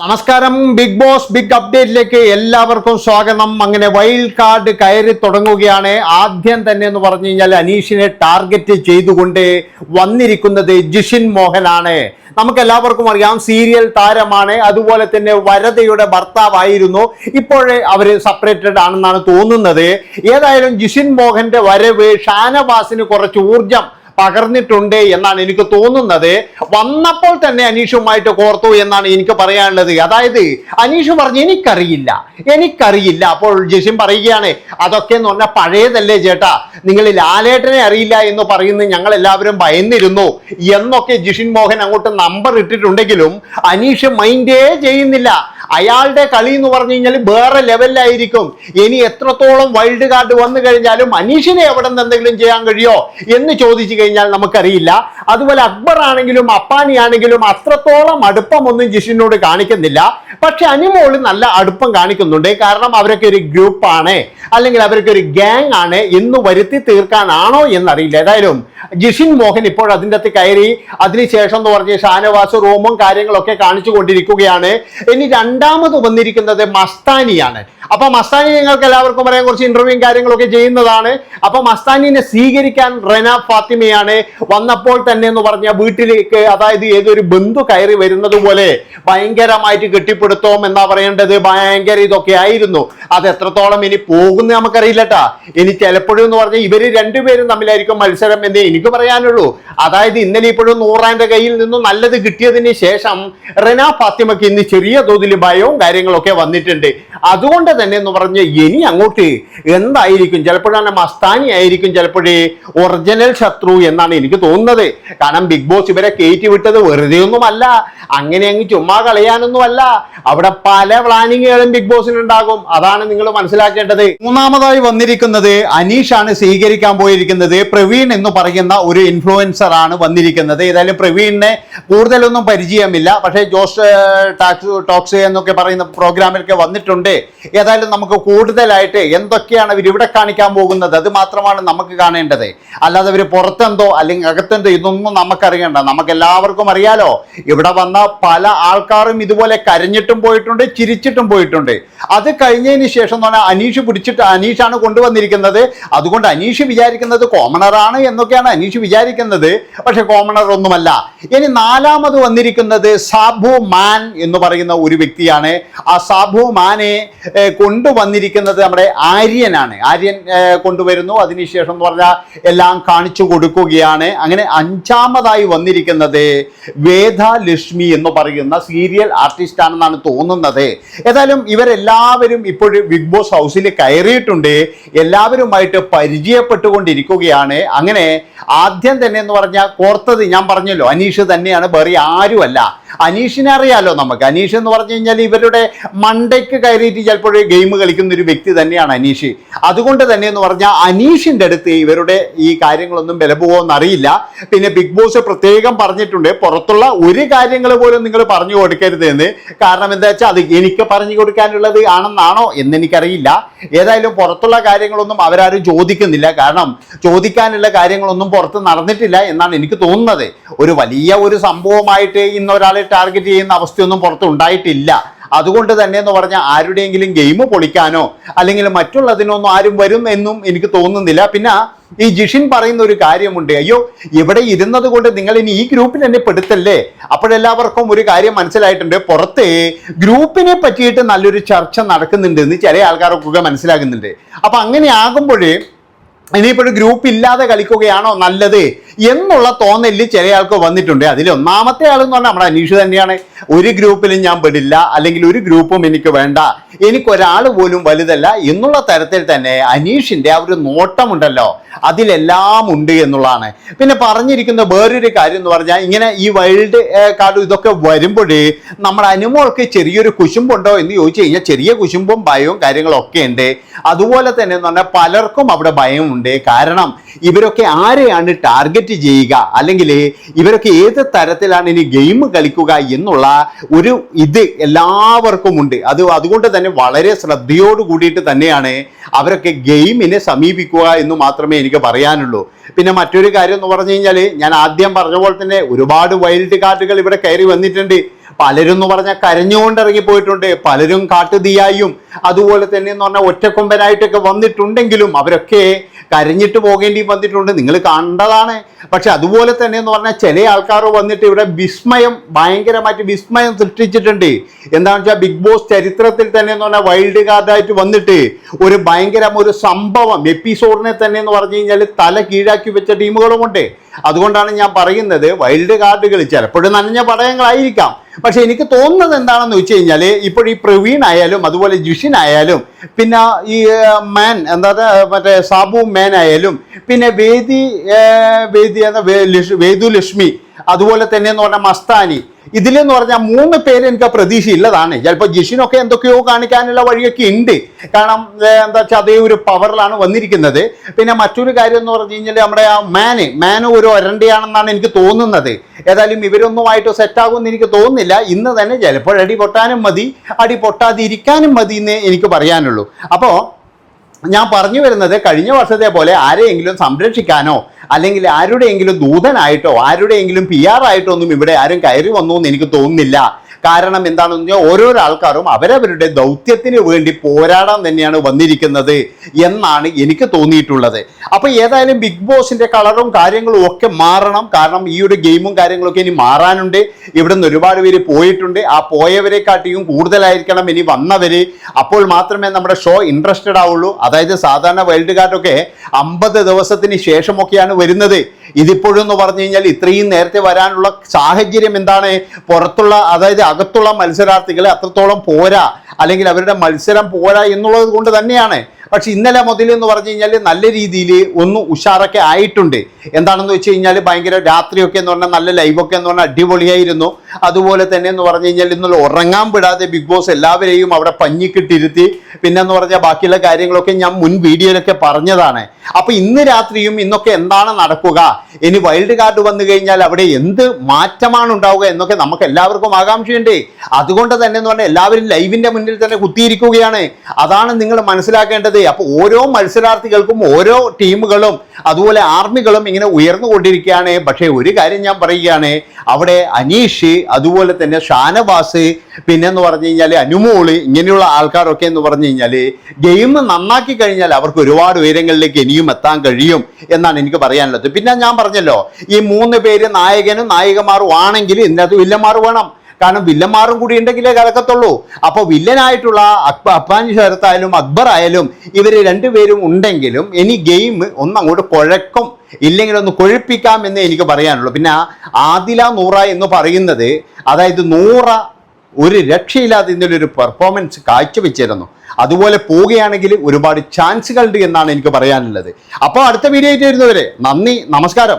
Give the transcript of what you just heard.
നമസ്കാരം big boss big അപ്ഡേറ്റിലേക്ക് എല്ലാവർക്കും സ്വാഗതം. അങ്ങനെ വൈൽഡ് കാർഡ് കയറി തുടങ്ങുകയാണ്. ആദ്യം തന്നെ എന്ന് പറഞ്ഞു കഴിഞ്ഞാൽ അനീഷിനെ ടാർഗറ്റ് ചെയ്തുകൊണ്ട് വന്നിരിക്കുന്നത് ജിഷിൻ മോഹനാണ്. നമുക്ക് എല്ലാവർക്കും അറിയാം സീരിയൽ താരമാണ്. അതുപോലെ തന്നെ വരതയുടെ ഭർത്താവായിരുന്നു. ഇപ്പോഴേ അവർ സെപ്പറേറ്റഡ് ആണെന്നാണ് തോന്നുന്നത്. ഏതായാലും ജിഷിൻ മോഹന്റെ വരവ് ഷാനവാസിന് കുറച്ച് ഊർജം പകർന്നിട്ടുണ്ട് എന്നാണ് എനിക്ക് തോന്നുന്നത്. വന്നപ്പോൾ തന്നെ അനീഷുമായിട്ട് കോർത്തു എന്നാണ് എനിക്ക് പറയാനുള്ളത്. അതായത് അനീഷ് പറഞ്ഞു എനിക്കറിയില്ല എനിക്കറിയില്ല. അപ്പോൾ ജിഷിൻ പറയുകയാണ് അതൊക്കെ എന്ന് പറഞ്ഞാൽ പഴയതല്ലേ ചേട്ടാ. നിങ്ങൾ ലാലേട്ടനെ അറിയില്ല എന്ന് പറയുന്നത് ഞങ്ങൾ എല്ലാവരും ഭയന്നിരുന്നു. എന്നൊക്കെ ജിഷിൻ മോഹൻ അങ്ങോട്ട് നമ്പർ ഇട്ടിട്ടുണ്ടെങ്കിലും അനീഷ് മൈൻഡേ ചെയ്യുന്നില്ല. അയാളുടെ കളി എന്ന് പറഞ്ഞു കഴിഞ്ഞാൽ വേറെ ലെവലിലായിരിക്കും. ഇനി എത്രത്തോളം വൈൽഡ് കാർഡ് വന്നു കഴിഞ്ഞാലും അനീഷിനെ എവിടെ നിന്ന് എന്തെങ്കിലും ചെയ്യാൻ കഴിയോ എന്ന് ചോദിച്ചു കഴിഞ്ഞാൽ നമുക്കറിയില്ല. അതുപോലെ അക്ബർ ആണെങ്കിലും അപ്പാനി ആണെങ്കിലും അത്രത്തോളം അടുപ്പമൊന്നും ജിഷിനോട് കാണിക്കുന്നില്ല. പക്ഷെ അനിമോൾ നല്ല അടുപ്പം കാണിക്കുന്നുണ്ട്. കാരണം അവരൊക്കെ ഒരു ഗ്രൂപ്പാണ് അല്ലെങ്കിൽ അവരൊക്കെ ഒരു ഗ്യാങ് ആണ്. എന്ന് വരുത്തി തീർക്കാനാണോ എന്നറിയില്ല. ഏതായാലും ജിഷിൻ മോഹൻ ഇപ്പോൾ അതിന്റെ അകത്ത് കയറി അതിനുശേഷം എന്ന് പറഞ്ഞ് ഷാനവാസ് റൂമും കാര്യങ്ങളൊക്കെ കാണിച്ചു കൊണ്ടിരിക്കുകയാണ്. ഇനി രണ്ടാമത് വന്നിരിക്കുന്നത് മസ്താനിയാണ്. അപ്പൊ മസ്താനി നിങ്ങൾക്ക് എല്ലാവർക്കും പറയാൻ കുറച്ച് ഇന്റർവ്യൂയും കാര്യങ്ങളൊക്കെ ചെയ്യുന്നതാണ്. അപ്പൊ മസ്താനിനെ സ്വീകരിക്കാൻ റെന ഫാത്തിമയാണ് വന്നപ്പോൾ തന്നെ എന്ന് പറഞ്ഞ വീട്ടിലേക്ക് അതായത് ഏതൊരു ബന്ധു കയറി വരുന്നത് പോലെ ഭയങ്കരമായിട്ട് കെട്ടിപ്പിടുത്തോം എന്നാ പറയേണ്ടത്? ഭയങ്കര ഇതൊക്കെ ആയിരുന്നു. അത് എത്രത്തോളം ഇനി പോകുന്ന നമുക്കറിയില്ലട്ടാ. ഇനി ചിലപ്പോഴും എന്ന് പറഞ്ഞാൽ ഇവർ രണ്ടുപേരും തമ്മിലായിരിക്കും മത്സരം എന്നേ എനിക്ക് പറയാനുള്ളൂ. അതായത് ഇന്നലെ ഇപ്പോഴും നൂറാന്റെ കയ്യിൽ നിന്നും നല്ലത് കിട്ടിയതിന് ശേഷം റെന ഫാത്തിമയ്ക്ക് ഇന്ന് ചെറിയ തോതിൽ ഭയവും കാര്യങ്ങളൊക്കെ വന്നിട്ടുണ്ട്. അതുകൊണ്ട് തന്നെ എന്ന് പറഞ്ഞ് ഇനി അങ്ങോട്ട് എന്തായിരിക്കും? ചിലപ്പോഴാണ് മസ്താനി ആയിരിക്കും ചിലപ്പോഴേ ഒറിജിനൽ ശത്രു എന്നാണ് എനിക്ക് തോന്നുന്നത്. കാരണം ബിഗ് ബോസ് ഇവരെ കയറ്റി വിട്ടത് വെറുതെ ഒന്നുമല്ല. അങ്ങനെ അങ്ങ് ചുമ്മാ കളയാനൊന്നുമല്ല. അവിടെ പല പ്ലാനിങ്ങുകളും ബിഗ് ബോസിനുണ്ടാകും അതാണ് നിങ്ങൾ മനസ്സിലാക്കേണ്ടത്. മൂന്നാമതായി വന്നിരിക്കുന്നത് അനീഷ് ആണ് സ്വീകരിക്കാൻ പോയിരിക്കുന്നത്. പ്രവീൺ എന്ന് പറയുന്ന ഒരു ഇൻഫ്ലുവൻസർ ആണ് വന്നിരിക്കുന്നത്. ഏതായാലും പ്രവീണിനെ കൂടുതലൊന്നും പരിചയമില്ല. പക്ഷേ ജോസ് ടാക്സ് ടോക്സ് എന്നൊക്കെ പറയുന്ന പ്രോഗ്രാമിലൊക്കെ വന്നിട്ടുണ്ട്. ഏതായാലും നമുക്ക് കൂടുതലായിട്ട് എന്തൊക്കെയാണ് അവർ ഇവിടെ കാണിക്കാൻ പോകുന്നത്? അത് മാത്രമാണ് നമുക്ക് കാണേണ്ടത്. അല്ലാതെ അവർ പുറത്തെന്തോ അല്ലെങ്കിൽ അകത്തെന്തോ ഇതൊന്നും നമുക്കറിയണ്ട. നമുക്ക് എല്ലാവർക്കും അറിയാലോ ഇവിടെ വന്ന പല ആൾക്കാരും ഇതുപോലെ കരഞ്ഞിട്ടും പോയിട്ടുണ്ട് ചിരിച്ചിട്ടും പോയിട്ടുണ്ട്. അത് കഴിഞ്ഞതിന് ശേഷം എന്ന് പറഞ്ഞാൽ അനീഷ് പിടിച്ചിട്ട് അനീഷാണ് കൊണ്ടുവന്നിരിക്കുന്നത്. അതുകൊണ്ട് അനീഷ് വിചാരിക്കുന്നത് കോമണറാണ് എന്നൊക്കെയാണ് അനീഷ് വിചാരിക്കുന്നത്. പക്ഷെ കോമണർ ഒന്നുമല്ല ഇനി നാലാമത് വന്നിരിക്കുന്നത് സാബു മാൻ എന്ന് പറയുന്ന ഒരു വ്യക്തിയാണ്. ആ സാബു മാനെ കൊണ്ടുവന്നിരിക്കുന്നത് നമ്മുടെ ആര്യനാണ്. ആര്യൻ കൊണ്ടുവരുന്നു. അതിനുശേഷം എന്ന് പറഞ്ഞാൽ എല്ലാം കാണിച്ചു കൊടുക്കുകയാണ്. അങ്ങനെ അഞ്ചാമതായി വന്നിരിക്കുന്നത് വേദ ലക്ഷ്മി എന്ന് പറയുന്ന സീരിയൽ ആർട്ടിസ്റ്റ് ആണെന്നാണ് തോന്നുന്നത്. ഏതായാലും ഇവരെല്ലാവരും ഇപ്പോഴും ബിഗ് ബോസ് ഹൗസിൽ കയറിയിട്ടുണ്ട്. എല്ലാവരുമായിട്ട് പരിചയപ്പെട്ടുകൊണ്ടിരിക്കുകയാണ്. അങ്ങനെ ആദ്യം തന്നെ എന്ന് പറഞ്ഞാൽ കോർത്തത് ഞാൻ പറഞ്ഞല്ലോ അനീഷ് തന്നെയാണ് വേറെ ആരുമല്ല. അനീഷിനെ അറിയാലോ നമുക്ക്. അനീഷ് എന്ന് പറഞ്ഞു കഴിഞ്ഞാൽ ഇവരുടെ മണ്ടയ്ക്ക് കയറിയിട്ട് ചിലപ്പോൾ ഗെയിം കളിക്കുന്ന ഒരു വ്യക്തി തന്നെയാണ് അനീഷ്. അതുകൊണ്ട് തന്നെ എന്ന് പറഞ്ഞാൽ അനീഷിന്റെ അടുത്ത് ഇവരുടെ ഈ കാര്യങ്ങളൊന്നും വില പോകുമെന്ന് അറിയില്ല. പിന്നെ ബിഗ് ബോസ് പ്രത്യേകം പറഞ്ഞിട്ടുണ്ട് പുറത്തുള്ള ഒരു കാര്യങ്ങൾ പോലും നിങ്ങൾ പറഞ്ഞു കൊടുക്കരുത് എന്ന് കാരണം എന്താ വെച്ചാൽ അത് എനിക്ക് പറഞ്ഞു കൊടുക്കാനുള്ളത് ആണെന്നാണോ എന്ന് എനിക്കറിയില്ല. ഏതായാലും പുറത്തുള്ള കാര്യങ്ങളൊന്നും അവരാരും ചോദിക്കുന്നില്ല. കാരണം ചോദിക്കാനുള്ള കാര്യങ്ങളൊന്നും പുറത്ത് നടന്നിട്ടില്ല എന്നാണ് എനിക്ക് തോന്നുന്നത്. ഒരു വലിയ ഒരു സംഭവമായിട്ട് ഇന്ന് ഒരാളെ ടാർഗറ്റ് ചെയ്യുന്ന അവസ്ഥയൊന്നും പുറത്ത് ഉണ്ടായിട്ടില്ല അതുകൊണ്ട് തന്നെ എന്ന് പറഞ്ഞാൽ ആരുടെയെങ്കിലും ഗെയിം പൊളിക്കാനോ അല്ലെങ്കിൽ മറ്റുള്ളതിനൊന്നും ആരും വരും എന്നും എനിക്ക് തോന്നുന്നില്ല. പിന്നെ ഈ ജിഷിൻ പറയുന്ന ഒരു കാര്യമുണ്ട്. അയ്യോ ഇവിടെ ഇരുന്നത് കൊണ്ട് നിങ്ങൾ ഇനി ഈ ഗ്രൂപ്പിൽ എന്നെ പെടുത്തല്ലേ? അപ്പോഴെല്ലാവർക്കും ഒരു കാര്യം മനസ്സിലായിട്ടുണ്ട്. പുറത്ത് ഗ്രൂപ്പിനെ പറ്റിയിട്ട് നല്ലൊരു ചർച്ച നടക്കുന്നുണ്ട് എന്ന് ചില ആൾക്കാർക്കൊക്കെ മനസ്സിലാകുന്നുണ്ട്. അപ്പൊ അങ്ങനെ ആകുമ്പോഴേ ഇനിയിപ്പോൾ ഗ്രൂപ്പ് ഇല്ലാതെ കളിക്കുകയാണോ നല്ലത് എന്നുള്ള തോന്നലിൽ ചില ആൾക്ക് വന്നിട്ടുണ്ട്. അതിൽ ഒന്നാമത്തെ ആൾ എന്ന് പറഞ്ഞാൽ നമ്മുടെ അനീഷ് തന്നെയാണ്. ഒരു ഗ്രൂപ്പിലും ഞാൻ പെടില്ല. അല്ലെങ്കിൽ ഒരു ഗ്രൂപ്പും എനിക്ക് വേണ്ട. എനിക്കൊരാൾ പോലും വലുതല്ല എന്നുള്ള തരത്തിൽ തന്നെ അനീഷിന്റെ ആ ഒരു നോട്ടമുണ്ടല്ലോ. അതിലെല്ലാം ഉണ്ട് എന്നുള്ളതാണ്. പിന്നെ പറഞ്ഞിരിക്കുന്ന വേറൊരു കാര്യം എന്ന് പറഞ്ഞാൽ ഇങ്ങനെ ഈ വൈൽഡ് കാർഡ് ഇതൊക്കെ വരുമ്പോഴേ നമ്മുടെ അനുമോൾക്ക് ചെറിയൊരു കുശുമ്പുണ്ടോ എന്ന് ചോദിച്ചു കഴിഞ്ഞാൽ ചെറിയ കുശുമ്പും ഭയവും കാര്യങ്ങളൊക്കെ ഉണ്ട്. അതുപോലെ തന്നെ എന്ന് പറഞ്ഞാൽ പലർക്കും അവിടെ ഭയമുണ്ട് കാരണം ഇവരൊക്കെ ആരെയാണ് ടാർഗറ്റ് ചെയ്യുക? അല്ലെങ്കിൽ ഇവരൊക്കെ ഏത് തരത്തിലാണ് ഇനി ഗെയിം കളിക്കുക എന്നുള്ള ഒരു ഇത് എല്ലാവർക്കും ഉണ്ട്. അത് അതുകൊണ്ട് തന്നെ വളരെ ശ്രദ്ധയോട് കൂടിയിട്ട് തന്നെയാണ് അവരൊക്കെ ഗെയിമിനെ സമീപിക്കുക എന്ന് മാത്രമേ എനിക്ക് പറയാനുള്ളൂ. പിന്നെ മറ്റൊരു കാര്യം എന്ന് പറഞ്ഞു കഴിഞ്ഞാൽ ഞാൻ ആദ്യം പറഞ്ഞ പോലെ തന്നെ ഒരുപാട് വൈൽഡ് കാർഡുകൾ ഇവിടെ കയറി വന്നിട്ടുണ്ട്. പലരും എന്ന് പറഞ്ഞാൽ കരഞ്ഞുകൊണ്ട് ഇറങ്ങിപ്പോയിട്ടുണ്ട് പലരും കാട്ടുതീയായും അതുപോലെ തന്നെ എന്ന് പറഞ്ഞാൽ ഒറ്റക്കൊമ്പനായിട്ടൊക്കെ വന്നിട്ടുണ്ടെങ്കിലും അവരൊക്കെ കരഞ്ഞിട്ട് പോകേണ്ടി വന്നിട്ടുണ്ട്. നിങ്ങൾ കണ്ടതാണ്. പക്ഷെ അതുപോലെ തന്നെ എന്ന് പറഞ്ഞാൽ ചില ആൾക്കാർ വന്നിട്ട് ഇവിടെ വിസ്മയം ഭയങ്കരമായിട്ട് വിസ്മയം സൃഷ്ടിച്ചിട്ടുണ്ട്. എന്താണെന്ന് വെച്ചാൽ ബിഗ് ബോസ് ചരിത്രത്തിൽ തന്നെ എന്ന് പറഞ്ഞാൽ വൈൽഡ് കാർഡായിട്ട് വന്നിട്ട് ഒരു ഭയങ്കര ഒരു സംഭവം എപ്പിസോഡിനെ തന്നെ എന്ന് പറഞ്ഞു കഴിഞ്ഞാൽ തല കീഴാക്കി വെച്ച ടീമുകളുമുണ്ട്. അതുകൊണ്ടാണ് ഞാൻ പറയുന്നത് വൈൽഡ് കാർഡുകൾ ചിലപ്പോഴും നനഞ്ഞ പടയങ്ങളായിരിക്കാം. പക്ഷെ എനിക്ക് തോന്നുന്നത് എന്താണെന്ന് വെച്ച് കഴിഞ്ഞാൽ ഇപ്പോൾ ഈ പ്രവീൺ ആയാലും അതുപോലെ ജുഷിൻ ആയാലും പിന്നെ ഈ മാൻ എന്താ മറ്റേ സാബു മാൻ ആയാലും പിന്നെ വേദി വേദി എന്ന വേദു ലക്ഷ്മി അതുപോലെ തന്നെ എന്ന് പറഞ്ഞാൽ മസ്താനി ഇതിലെന്ന് പറഞ്ഞാൽ മൂന്ന് പേര് എനിക്ക് പ്രതീക്ഷയുള്ളതാണ് ചിലപ്പോൾ ജിഷിനൊക്കെ എന്തൊക്കെയോ കാണിക്കാനുള്ള വഴിയൊക്കെ ഉണ്ട്. കാരണം എന്താ വെച്ചാൽ അതേ ഒരു പവറിലാണ് വന്നിരിക്കുന്നത്. പിന്നെ മറ്റൊരു കാര്യം എന്ന് പറഞ്ഞു കഴിഞ്ഞാൽ നമ്മുടെ ആ മാന് മാന് ഒരു ഒരണ്ടിയാണെന്നാണ് എനിക്ക് തോന്നുന്നത്. ഏതായാലും ഇവരൊന്നുമായിട്ട് സെറ്റാകുമെന്ന് എനിക്ക് തോന്നുന്നില്ല. ഇന്ന് തന്നെ ചിലപ്പോൾ അടി പൊട്ടാനും മതി. അടി പൊട്ടാതിരിക്കാനും മതി എന്ന് എനിക്ക് പറയാനുള്ളൂ. അപ്പോൾ ഞാൻ പറഞ്ഞു വരുന്നത് കഴിഞ്ഞ വർഷത്തെ പോലെ ആരെയെങ്കിലും സംരക്ഷിക്കാനോ അല്ലെങ്കിൽ ആരുടെയെങ്കിലും ദൂതനായിട്ടോ ആരുടെയെങ്കിലും പി ആർ ആയിട്ടോ ഒന്നും ഇവിടെ ആരും കയറി വന്നു എന്ന് എനിക്ക് തോന്നുന്നില്ല. കാരണം എന്താണെന്ന് പറഞ്ഞാൽ ഓരോരോ ആൾക്കാരും അവരവരുടെ ദൗത്യത്തിന് വേണ്ടി പോരാടാൻ തന്നെയാണ് വന്നിരിക്കുന്നത് എന്നാണ് എനിക്ക് തോന്നിയിട്ടുള്ളത്. അപ്പോൾ ഏതായാലും ബിഗ് ബോസിന്റെ കളറും കാര്യങ്ങളും ഒക്കെ മാറണം. കാരണം ഈ ഒരു ഗെയിമും കാര്യങ്ങളൊക്കെ ഇനി മാറാനുണ്ട്. ഇവിടെ നിന്ന് ഒരുപാട് പേര് പോയിട്ടുണ്ട്. ആ പോയവരെ കാട്ടിയും കൂടുതലായിരിക്കണം ഇനി വന്നവര്. അപ്പോൾ മാത്രമേ നമ്മുടെ ഷോ ഇൻട്രസ്റ്റഡ് ആവുള്ളൂ. അതായത് സാധാരണ വൈൽഡ് കാർഡൊക്കെ അമ്പത് ദിവസത്തിന് ശേഷമൊക്കെയാണ് വരുന്നത്. ഇതിപ്പോഴും എന്ന് പറഞ്ഞു കഴിഞ്ഞാൽ ഇത്രയും നേരത്തെ വരാനുള്ള സാഹചര്യം എന്താണ്? പുറത്തുള്ള അതായത് അകത്തുള്ള മത്സരാർത്ഥികളെ അത്രത്തോളം പോരാ അല്ലെങ്കിൽ അവരുടെ മത്സരം പോരാ എന്നുള്ളത് കൊണ്ട് തന്നെയാണ്. പക്ഷെ ഇന്നലെ മുതൽ എന്ന് പറഞ്ഞു കഴിഞ്ഞാൽ നല്ല രീതിയിൽ ഒന്ന് ഉഷാറൊക്കെ ആയിട്ടുണ്ട്. എന്താണെന്ന് വെച്ച് കഴിഞ്ഞാൽ ഭയങ്കര രാത്രിയൊക്കെ എന്ന് പറഞ്ഞാൽ നല്ല ലൈവൊക്കെ എന്ന് പറഞ്ഞാൽ അടിപൊളിയായിരുന്നു. അതുപോലെ തന്നെ എന്ന് പറഞ്ഞു കഴിഞ്ഞാൽ ഇന്നലെ ഉറങ്ങാൻ വിടാതെ ബിഗ് ബോസ് എല്ലാവരെയും അവിടെ പഞ്ഞിക്കിട്ടിരുത്തി. പിന്നെ എന്ന് പറഞ്ഞാൽ ബാക്കിയുള്ള കാര്യങ്ങളൊക്കെ ഞാൻ മുൻ വീഡിയോയിലൊക്കെ പറഞ്ഞതാണ്. അപ്പൊ ഇന്ന് രാത്രിയും ഇന്നൊക്കെ എന്താണ് നടക്കുക? ഇനി വൈൽഡ് കാർഡ് വന്നു കഴിഞ്ഞാൽ അവിടെ എന്ത് മാറ്റമാണ് ഉണ്ടാവുക എന്നൊക്കെ നമുക്ക് എല്ലാവർക്കും ആകാംക്ഷയുണ്ട്. അതുകൊണ്ട് തന്നെ എന്ന് പറഞ്ഞാൽ എല്ലാവരും ലൈവിന്റെ മുന്നിൽ തന്നെ കുത്തിയിരിക്കുകയാണ്. അതാണ് നിങ്ങൾ മനസ്സിലാക്കേണ്ടത്. അപ്പൊ ഓരോ മത്സരാർത്ഥികൾക്കും ഓരോ ടീമുകളും അതുപോലെ ആർമികളും ഇങ്ങനെ ഉയർന്നുകൊണ്ടിരിക്കുകയാണ്. പക്ഷേ ഒരു കാര്യം ഞാൻ പറയുകയാണ്. അവിടെ അനീഷ് അതുപോലെ തന്നെ ഷാനവാസ് പിന്നെന്ന് പറഞ്ഞു കഴിഞ്ഞാൽ അനുമോൾ ഇങ്ങനെയുള്ള ആൾക്കാരൊക്കെ എന്ന് പറഞ്ഞു കഴിഞ്ഞാൽ ഗെയിം നന്നാക്കി കഴിഞ്ഞാൽ അവർക്ക് ഒരുപാട് ഉയരങ്ങളിലേക്ക് ഇനിയും എത്താൻ കഴിയും എന്നാണ് എനിക്ക് പറയാനുള്ളത്. പിന്നെ ഞാൻ പറഞ്ഞല്ലോ ഈ മൂന്ന് പേര് നായകനും നായികമാരും ആണെങ്കിൽ വില്ലന്മാർ വേണം. കാരണം വില്ലന്മാരും കൂടി ഉണ്ടെങ്കിലേ കലക്കത്തുള്ളൂ. അപ്പോൾ വില്ലനായിട്ടുള്ള അക്ബ അഫ്ഗാൻ ശരത്തായാലും അക്ബർ ആയാലും ഇവർ രണ്ടുപേരും ഉണ്ടെങ്കിലും ഇനി ഗെയിം ഒന്ന് അങ്ങോട്ട് കുഴക്കും ഇല്ലെങ്കിൽ ഒന്ന് കൊഴുപ്പിക്കാം എന്നേ എനിക്ക് പറയാനുള്ളൂ. പിന്നെ ആദില നൂറ എന്ന് പറയുന്നത് അതായത് നൂറ ഒരു രക്ഷയില്ലാതെ ഇതിന്റെ ഒരു പെർഫോമൻസ് കാഴ്ചവെച്ചിരുന്നു. അതുപോലെ പോവുകയാണെങ്കിൽ ഒരുപാട് ചാൻസുകളുണ്ട് എന്നാണ് എനിക്ക് പറയാനുള്ളത്. അപ്പോൾ അടുത്ത വീഡിയോ ആയിട്ട് വരുന്നവരെ നന്ദി നമസ്കാരം.